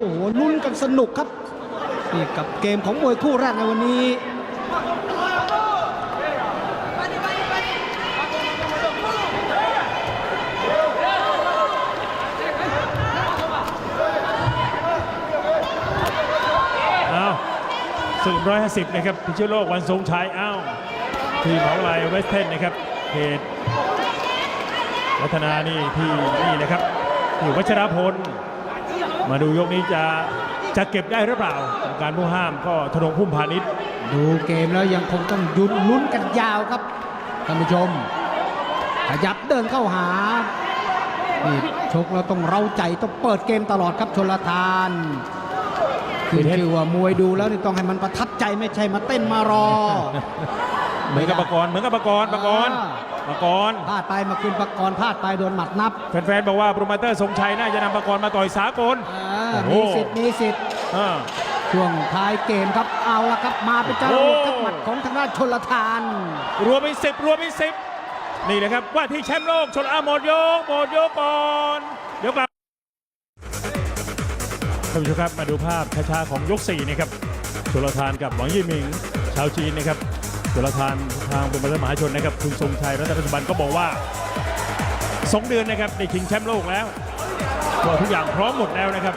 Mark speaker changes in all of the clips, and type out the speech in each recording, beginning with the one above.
Speaker 1: โอ้โห
Speaker 2: ลุ้นกันสนุกครับนี่กับเกมของม
Speaker 1: ว
Speaker 2: ยคู่แรกในวันนี้
Speaker 1: เอาสึกร้อยห้าสิบนะครับพิชิตโลกวันทรงชัยอ้าวทีมของลายเวสเทนนะครับเขตวัฒนานี่ที่นี่นะครับอยู่วัชรพล มาดูยกนี้จะจะเก็บได้หรือเปล่ากรรมการผู้ห้ามก็ธนงพุ่มพาณิชย์
Speaker 3: ดูเกมแล้วยังคงต้องยุนลุ้นกันยาวครับท่านผู้ชม ขยับเดินเข้าหานี่ชกแล้วต้องเร้าใจต้องเปิดเกมตลอดครับชนลทานคือชื่อว่ามวยดูแล้วนี่ต้องให้มันประทับใจไม่ใช่มาเต้นมารอ
Speaker 1: เหมือนกับปากรณ์เหมือนกับปากรณ์ปากรณ์ ปากรณ์
Speaker 3: พลาดไปมาคืนปากรพลาดไปโดนหมัดนับ
Speaker 1: แฟนๆบอกว่าโปรโมเตอร์ทรงชัยน่าจะนำปากรณ์มาต่อยสากล
Speaker 3: อ่า
Speaker 1: โอ้
Speaker 2: Oh.
Speaker 1: โห
Speaker 3: มีสิทธิ์มีสิทธิ์
Speaker 1: อ่า
Speaker 2: ช่วงท้ายเกมครับเอาละครับมาเป็นจรวดกับหมัดของทางด้านชนลทาน
Speaker 1: รวมเป็นสิบรวมเป็นสิบนี่นะครับว่าที่แชมป์โลกชนอาหมดโยกหมดโยกก่อนเดี๋ยวกลับท่านผู้ชมครับมาดูภาพช้าๆของยก4นะครับชลทานกับหวังยี่หมิง ชาวจีนนะครับชลทาน ทางเป็นมหาชนนะครับคุณทรงชัยรัตนปัจจุบันก็บอกว่าสองเดือนนะครับได้ชิงแชมป์โลกแล้วก็ทุกอย่างพร้อมหมดแล้วนะครับ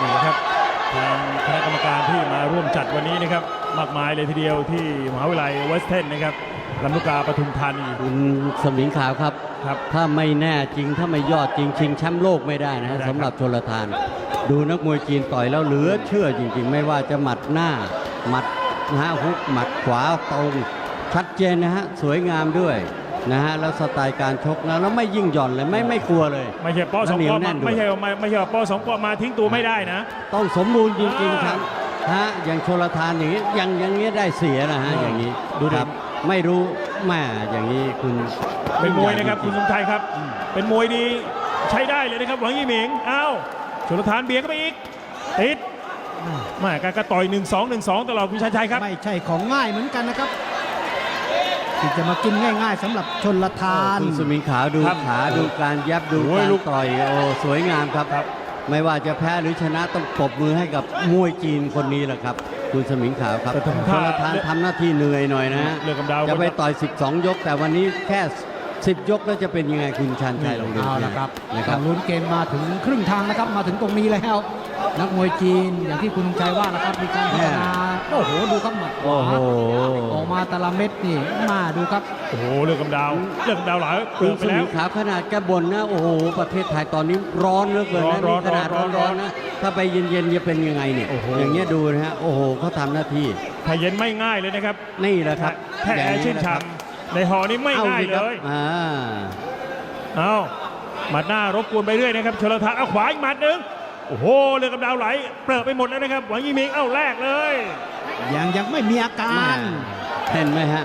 Speaker 1: นี่นะครับทางคณะกรรมการที่มาร่วมจัดวันนี้นะครับ มากมายเลยทีเดียวที่มหาวิทยาลัยเวสเทนนะครับลำลูกกาปทุมธานี
Speaker 4: คุณสมิงขาวครับ
Speaker 1: ครับ
Speaker 4: ถ้าไม่แน่จริงถ้าไม่ยอดจริงชิงแชมป์โลกไม่ได้นะ
Speaker 1: ไม่
Speaker 4: ฮะ
Speaker 1: ได้ครับ
Speaker 4: สำหรับชนลทาน ดูนักมวยจีนต่อยแล้วเหลือเชื่อจริง ๆ ไม่ว่าจะหมัดหน้าหมัด นะฮะฮุกหมัดขวาตรงชัดเจนนะฮะสวยงามด้วยนะฮะแล้วสไตล์การชกนะแล้วไม่ยิ่งหย่อนเลยไม่ไม่กลัวเลย
Speaker 1: ไม่ใช่ป้อสอง
Speaker 4: เหนีย
Speaker 1: ป้
Speaker 4: ว
Speaker 1: อ
Speaker 4: แน่
Speaker 1: มาน
Speaker 4: ด้วย
Speaker 1: ไม่ใช่ไม่ไม่ใช่ว่าป้อสองป้อมาทิ้งตัวไม่ได้นะ
Speaker 4: ต้องสมบูรณ์จริงๆครับฮะอย่างชลทานอย่างนี้ยังอย่างนี้ได้เสียนะฮะอย่างนี้
Speaker 1: ดูดิ
Speaker 4: ครับไม่รู้แม่อย่างนี้คุณ
Speaker 1: เป็นมวยนะครับ
Speaker 4: จ
Speaker 1: คุ
Speaker 4: ง
Speaker 1: ณ
Speaker 4: ๆ
Speaker 1: สมชัยครับ เป็นมวยดีใช้ได้เลยนะครับหวังยี่หมิงเอ้าชลทานเบียดเข้าไปอีกติด แมาการกระต่อย 1 2 1 2 ตลอดคุณชัยชัยครับ
Speaker 2: ไม่ใช่ของง่ายเหมือนกันนะครับที่จะมากินง่าย ๆสำหรับชนลทาน
Speaker 4: คุณสมิงขาวดู
Speaker 1: ครับ
Speaker 4: ขาดูการยับดู
Speaker 1: โอ้ย
Speaker 4: การ
Speaker 1: ลูก
Speaker 4: ต่อยโอ้สวยงามครับ
Speaker 1: ครับ
Speaker 4: ไม่ว่าจะแพ้หรือชนะต้องปรบมือให้กับมวยจีนคนนี้แหละครับ คุณสมิงขาวครับ
Speaker 1: แต่ทำ
Speaker 4: ช
Speaker 1: ท่า
Speaker 4: ลทานทำหน้าที่เหนื่อยหน่อยนะฮะ
Speaker 1: เรือกำดาว
Speaker 4: จะไปต่อย 12 ยก แต่วันนี้แค่ 10ยกแล้วจะเป็นยังไงคุณชันชัยลองดู
Speaker 2: เอาละครับ
Speaker 4: นะค
Speaker 2: ต้
Speaker 4: รั
Speaker 2: อบงลุ้นเกมมาถึงครึ่งทางนะครับ มาถึงตรงนี้แล้ว นักมวยจีนอย่างที่คุณชัยว่านะครับมีการพัฒนาโอ้โหดูครับหมัดข
Speaker 4: โอ้
Speaker 2: วา
Speaker 4: โห
Speaker 2: ออกมาแต่ละเม็ดนี่มาดูครับ
Speaker 1: โอ้โหเรือกำดาวเรือกำดาวหลายเป
Speaker 4: คุ
Speaker 1: ลื
Speaker 4: ณ
Speaker 1: อกไป
Speaker 4: ส
Speaker 1: แล้
Speaker 4: มิ
Speaker 1: ว
Speaker 4: งขาวขนาดแกบ่นนะโอ้โหประเทศไทยตอนนี้ร้อนเหลือเกินนะ
Speaker 1: ร้อน
Speaker 4: นี่ขนาด
Speaker 1: ร้
Speaker 4: ร้
Speaker 1: อ
Speaker 4: อนน
Speaker 1: ร้
Speaker 4: ร้
Speaker 1: อ
Speaker 4: อนนนะถ้าไปเย็นๆจะเป็นยังไงเนี่ย
Speaker 1: โอ้โห
Speaker 4: อย่างเงี้ยดูนะฮะโอ้โหเขาทำหน้าที่
Speaker 1: ถ้าเย็นไม่ง่ายเลยนะครับ
Speaker 4: นี่แหละครับ
Speaker 1: แค่แอร์ชื่น
Speaker 4: แหละครับ
Speaker 1: ฉ่ำ ในหอนี้ไม่ง่าย
Speaker 4: สิ
Speaker 1: เล
Speaker 4: ครับ
Speaker 1: ย
Speaker 4: อ่า
Speaker 1: เอาหมัดหน้ารบกวนไปเรื่อยนะครับชลทานเอาขวาอีกหมัดหนึ่งโอ้โหเรือกำดาวไหลเปลือกไปหมดแล้วนะครับหวังยี่หมิงเอ้าแรกเลย
Speaker 2: ยังยังไม่มีอาการ
Speaker 4: เห็นไหมฮะ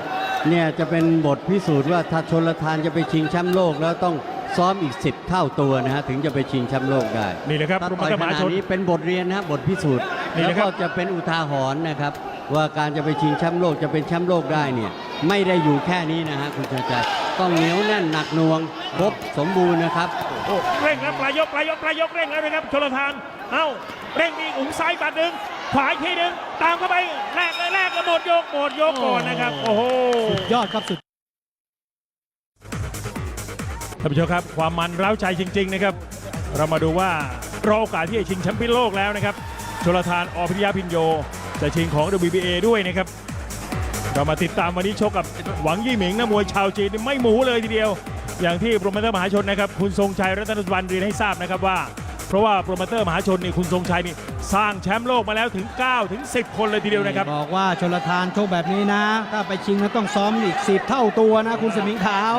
Speaker 4: เนี่ยจะเป็นบทพิสูจน์ว่าถ้าชนลทานจะไปชิงแชมป์โลกแล้วต้องซ้อมอีก 10 เท่าตัวนะฮะถึงจะไปชิงแชมป์โลกได้
Speaker 1: นี่เลยครับ
Speaker 4: ถ้า
Speaker 1: รุม
Speaker 4: ต่อย
Speaker 1: ก
Speaker 4: ข
Speaker 1: มหา
Speaker 4: นาด
Speaker 1: ชน
Speaker 4: นี้เป็นบทเรียนนะฮะบทพิสูจน์
Speaker 1: นี่
Speaker 4: แล้ว
Speaker 1: นะครั
Speaker 4: ก็
Speaker 1: บ
Speaker 4: จะเป็นอุทาหรณ์นะครับ ว่าการจะไปชิงแชมป์โลกจะเป็นแชมป์โลกได้เนี่ยไม่ได้อยู่แค่นี้นะฮะคุณชัยชัยต้องเหนียวแน่นหนักหน่วงครบสมบูรณ์นะครับ
Speaker 1: โอ้เร่งแล้วปลายยกปลายยกปลายยกเร่งแล้วนะครับชลทานเอ้าเร่งมีอุ้งซ้ายบัดหนึ่งขวาอีกทีหนึ่งตามเข้าไปแรกเลยแรกแล้วหมดยกหมดยกก่อนนะครับโอ้โห
Speaker 2: สุดยอดครับสุด
Speaker 1: ท่านผู้ชมครับความมันเร้าใจจริง ๆ นะครับ เรามาดูว่ารอโอกาสที่จะชิงแชมป์เปี้ยนโลกแล้วนะครับชลทานอภิยาพินโย จะชิงของ WBA ด้วยนะครับ เรามาติดตามวันนี้ชกกับหวังยี่หมิงนะมวยชาวจีนนี่ไม่หมูเลยทีเดียว อย่างที่โปรโมเตอร์มหาชนนะครับคุณทรงชัยรัตนสุวรรณเรียนให้ทราบนะครับว่า เพราะว่าโปรโมเตอร์มหาชนนี่คุณทรงชัยนี่สร้างแชมป์โลกมาแล้วถึง9ถึง10 คนเลยทีเดียวนะครับ
Speaker 2: บอกว่าชนลทานโชคแบบนี้นะ ถ้าไปชิงแล้วต้องซ้อมอีกสิบเท่าตัวนะคุณสมิงขาว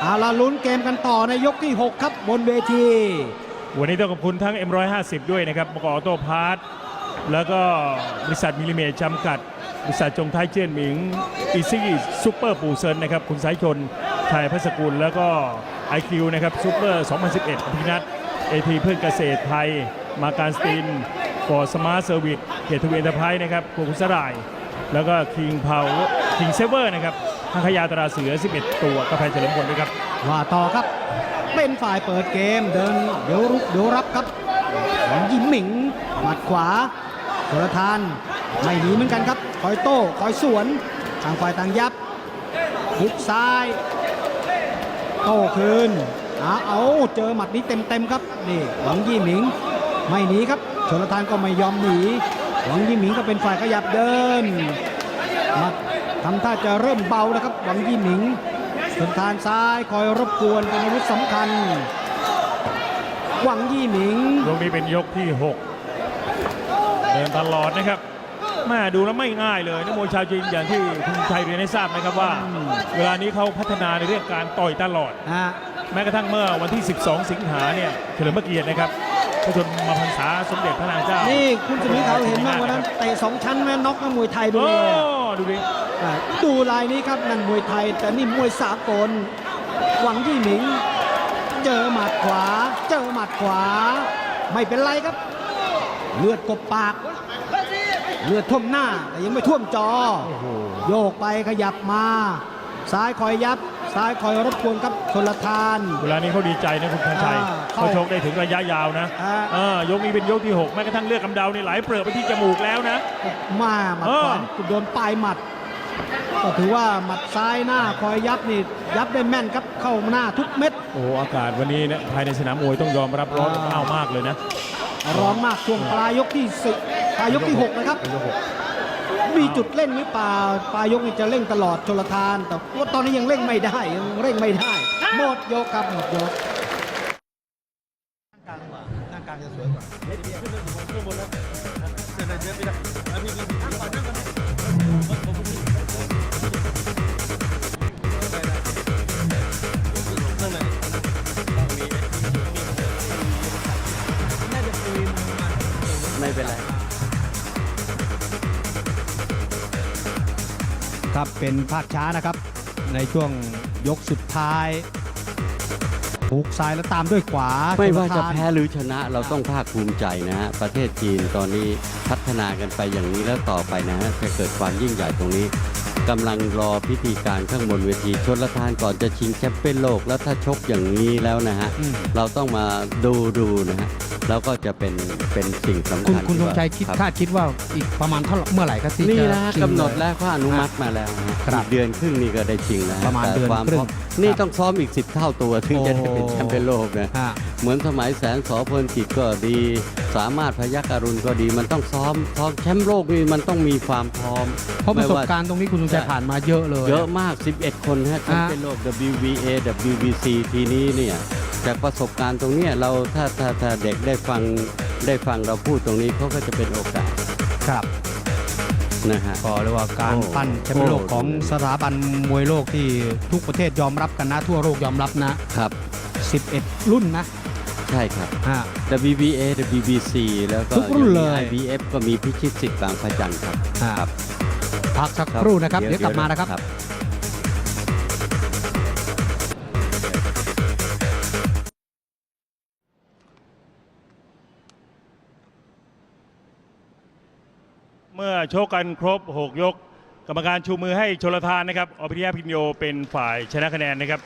Speaker 2: เอาละลุ้นเกมกันต่อในยกที่ 6 ครับบนเวที
Speaker 1: วันนี้ต้องขอบคุณทั้ง M150 ด้วยนะครับมกออโต้พาร์ท แล้วก็บริษัทมิลิเมตรจำกัด บริษัทจงไทยเจียนหมิงอีซี่ซูเปอร์ปูเซินนะครับ คุณสายชนชัยพัสกุล แล้วก็ IQ นะครับซูเปอร์2011พินัทเอทีเพื่อนเกษตรไทย มาการสตินฟอร์สมาร์ทเซอร์วิสเกียรติทวีเอ็นเตอร์ไพรส์นะครับคุณสราย แล้วก็คิงเพาคิงเซเวอร์นะครับทังขยาตราเสือ 11 ตัวกระแพเฉลิมพลด้วยครับ
Speaker 2: ว่าต่อครับ เป็นฝ่ายเปิดเกมเดินเดี๋ยวรุกเดี๋ยวรับครับหวังยิมหมิง หมัดขวาโชลทานไม่หนีเหมือนกันครับ คอยโต้คอยสวนต่างฝ่ายต่างยับหุกซ้าย โต้คืนเอาเอาเจอหมัดนี้เต็มๆครับนี่หวังยี่หมิง ไม่หนีครับชลทานก็ไม่ยอมหนีหวังยี่หมิงก็เป็นฝ่ายขยับเดินหมัดทำท่าจะเริ่มเบาแล้วครับ หวังยี่หมิงชลทานซ้ายคอยรบกวนเป็นอาวุธสำคัญ หวังยี่หมิง
Speaker 1: ยกนี้เป็นยกที่ 6 เดินตลอดนะครับแม่ดูแล้วไม่ง่ายเลยนักมวยชาวจีนอย่างที่คุณชัยเรียนให้ทราบนะครับว่า เวลานี้เขาพัฒนาในเรื่องการต่อยตลอด
Speaker 2: อะ
Speaker 1: แม้กระทั่งเมื่อวันที่ 12 สิงหาเนี่ยเฉลิมพระเกียรตินะครับพระชนมาพรรษาสมเด็จพระนางเจ้า
Speaker 2: นี่คุณสมิงเขาเห็นบ้างวันนั้นเตะสองชั้นแม่น็อกนักมวยไทยด้
Speaker 1: โอ้
Speaker 2: วยเลย
Speaker 1: ดูดิ
Speaker 2: อะดูลายนี้ครับนั่นมวยไทย แต่นี่มวยสากลหวังยี่หมิง เจอหมัดขวา เจอหมัดขวา ไม่เป็นไรครับ เลือดกบปาก เลือดท่วมหน้าแต่ยังไม่ท่วมจอ
Speaker 1: โอ้โห
Speaker 2: โยกไปขยับมา ซ้ายคอยยับ ซ้ายคอยรบกวนครับชนลทาน
Speaker 1: เวลานี้เขาดีใจนะคุณพันชัย
Speaker 2: อ่า
Speaker 1: เขาชกได้ถึงระยะยาวนะ
Speaker 2: อ่า
Speaker 1: เออยกนี้เป็นยกที่ 6 แม้กระทั่งเลือดกำเดานี่ไหลเปลือกไปที่จมูกแล้วนะ
Speaker 2: มาหมัด
Speaker 1: เออ
Speaker 2: ขวาโดนปลายหมัด ก็ถือว่าหมัดซ้ายหน้าคอยยับนี่ยับได้แม่นครับเข้าหน้าทุกเม็ด
Speaker 1: โอ้โหอากาศวันนี้นะภายในสนามมวยต้องยอมรับร้อนอบอ้าวมากเลยนะ
Speaker 2: ร้อนมากช่วงปลายยกที่สิบปลายยกที่6นะครับ
Speaker 1: เป็นยกหก
Speaker 2: มีจุดเร่งหรือเปล่าปลายยกนี่จะเร่งตลอดชลทาน แต่ว่าตอนนี้ยังเร่งไม่ได้ยังเร่งไม่ได้หมดยกครับหมดยก
Speaker 4: ไม่
Speaker 2: ครับเป็นภาพช้านะครับ ในช่วงยกสุดท้ายหุกซ้ายแล้วตามด้วยขวา
Speaker 4: ไม่ว่าจะ
Speaker 2: ชลทน
Speaker 4: แพ้หรือชนะเราต้องภาคภูมิใจนะฮะประเทศจีนตอนนี้พัฒนากันไปอย่างนี้แล้วต่อไปนะฮะจะเกิดความยิ่งใหญ่ตรงนี้ กำลังรอพิธีการข้างบนเวทีชนละทานก่อนจะชิงแชมป์เป็นโลก แล้วถ้าชกอย่างนี้แล้วนะฮะ
Speaker 2: อืม
Speaker 4: เราต้องมาดูดูนะฮะ แล้วก็จะเป็นเป็นสิ่งสำ
Speaker 5: คุณ
Speaker 4: คัญ
Speaker 5: คุณธ
Speaker 4: ที่
Speaker 5: ง
Speaker 4: ว่า
Speaker 5: ชัยคิด
Speaker 4: รับ
Speaker 5: คาดคิดว่าอีกประมาณเท่าไหร่เมื่อไหร่ก็ที่
Speaker 4: นี่
Speaker 5: จะ
Speaker 4: นะ
Speaker 5: ชิง
Speaker 4: กำหนด
Speaker 5: เลย
Speaker 4: แล้วเขาอนุมัติมาแล้วนะ
Speaker 5: ครั
Speaker 4: อี
Speaker 5: บ
Speaker 4: กเดือนครึ่งนี่ก็ได้ชิงแล้ว
Speaker 5: ประมาณ
Speaker 4: แต่
Speaker 5: เดือน
Speaker 4: ความ
Speaker 5: ครึ่ง
Speaker 4: พร้อมนี่
Speaker 5: ครับ
Speaker 4: ต้องซ้อมอีก 10 เท่าตัว ถึงจะได้เป็น
Speaker 5: โอ้
Speaker 4: แชมป์เป็นโลกนะ
Speaker 5: ฮะ
Speaker 4: เหมือนสมัยแสนสอพลกิจก็ดี สามารถพยักอรุณก็ดี มันต้องซ้อมซ้อมแชมป์โลกนี่มันต้องมีความพร้อม
Speaker 5: เพราะประสบ
Speaker 4: ไม่ว่
Speaker 5: การณ์ตรงนี้คุณธงชัย
Speaker 4: ใช่
Speaker 5: ผ่านมาเยอะเลย
Speaker 4: เยอะมาก 11 คนฮะแชมป์เป็นโลก WBA WBC ทีนี้เนี่ยจากประสบการณ์ตรงเนี้ยเราถ้าถ้าถ้าเด็กได้ฟังได้ฟังเราพูดตรงนี้เขาก็จะเป็นโอกาส
Speaker 5: ครับ
Speaker 4: นะฮะ
Speaker 5: ก็เรียกว่าการ
Speaker 4: โอ้
Speaker 5: ปั้นแชมป์โลก
Speaker 4: โอ้
Speaker 5: ของสถาบันมวยโลกที่ทุกประเทศยอมรับกันนะ ทั่วโลกยอมรับนะครับ 11 รุ่นนะ
Speaker 4: ใช่ครับ
Speaker 5: ฮะ
Speaker 4: WBA WBC แล้วก็
Speaker 5: ทุกรุ่นเลย
Speaker 4: งมี IBF ก็มีพิชิตสิทธิ์บางพระจันทร์ครับ
Speaker 5: ฮะ พักสักครู่นะครับ เดี๋ยวกลับมานะครับ
Speaker 1: เมื่อโชกกันครบ 6 ยก กรรมการชูมือให้ชลทานนะครับอภิริยะพินโยเป็นฝ่ายชนะคะแนนนะครับ